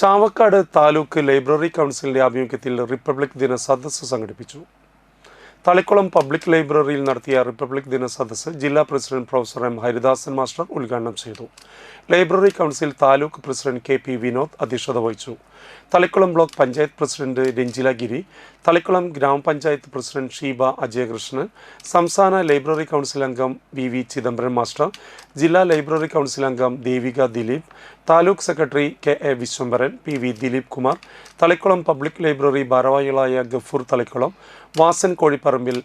Chavakkad taluk library കൗൺസിലിന്റെ ആഭിമുഖ്യത്തിൽ republic ദിന സദസ്സ് സംഘടിപ്പിച്ചു. തളിക്കുളം പബ്ലിക് ലൈബ്രറിയിൽ നടത്തിയ റിപ്പബ്ലിക് ദിന സദസ്സ് ജില്ലാ president professor M Haridasan master ഉദ്ഘാടനം ചെയ്തു. Library council taluk president K P Vinod അധ്യക്ഷത വഹിച്ചു. തളിക്കുളം ബ്ലോക്ക് പഞ്ചായത്ത് പ്രസിഡന്റ് രഞ്ജില ഗിരി തളിക്കുളം ഗ്രാമപഞ്ചായത്ത് പ്രസിഡന്റ് ഷീബ അജയകൃഷ്ണൻ സംസ്ഥാന ലൈബ്രറി കൗൺസിൽ അംഗം വി വി ചിദംബരം മാസ്റ്റർ ജില്ലാ ലൈബ്രറി കൗൺസിൽ അംഗം Devika Dileep taluk secretary K A Viswambharan P V Dileep Kumar Thalikulam public library ഭാരവാഹികളായ Gafoor Thalikulam Vasan Kozhipparambil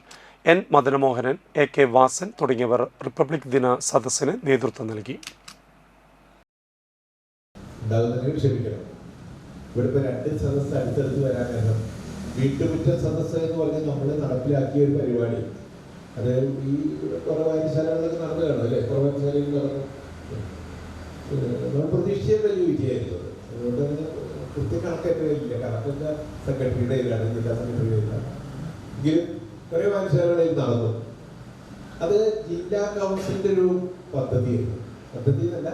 N Madanamohanan A K Vasan തുടങ്ങിയവർ republic ദിന സദസ്സിന് നേതൃത്വം നൽകി. ഉണ്ടാകുന്നതിന് ക്ഷമിക്കണം ഇവിടെ രണ്ട് സദസ്സ് അടുത്തടുത്ത് വരാൻ കാരണം വീട്ടുമുറ്റ സദസ്സ് എന്ന് പറഞ്ഞ് നമ്മൾ നടപ്പിലാക്കിയ ഒരു പരിപാടി. അത് ഈ കുറെ വായനശാലകളൊക്കെ നടന്നു കാണും അല്ലേ? കുറെ നടന്നു. നമ്മൾ പ്രതീക്ഷിച്ച വലിയ വിജയമായിരുന്നു അത്. അതുകൊണ്ട് തന്നെ കൃത്യ ഇല്ല. കണക്കൊക്കെ സെക്രട്ടറിയുടെ കയ്യിലാണ് ജില്ലാ സെക്രട്ടറിയുടെ കയ്യിലാണ്. എങ്കിലും കുറേ വായനശാലകളിൽ നടന്നു. അത് ജില്ലാ കൗൺസിലിന്റെ ഒരു പദ്ധതിയായിരുന്നു. പദ്ധതി എന്നല്ല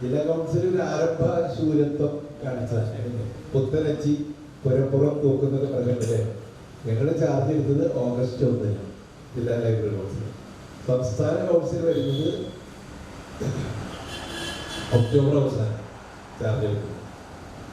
ജില്ലാ കൗൺസിൽ ഒരു ആരംഭ ശൂരത്വം കാണിച്ചതാണ് പുത്തനച്ചി പുരപ്പുറം തൂക്കുന്നത് പറഞ്ഞിട്ട് ഞങ്ങളുടെ ചാർജ് എടുത്തത് ഓഗസ്റ്റ് ഒന്നിന് ജില്ലാ ലൈബ്രറി കൗൺസിൽ സംസ്ഥാന കൗൺസിൽ വരുന്നത് ഒക്ടോബർ അവസാനം ചാർജ് എടുക്കുന്നത്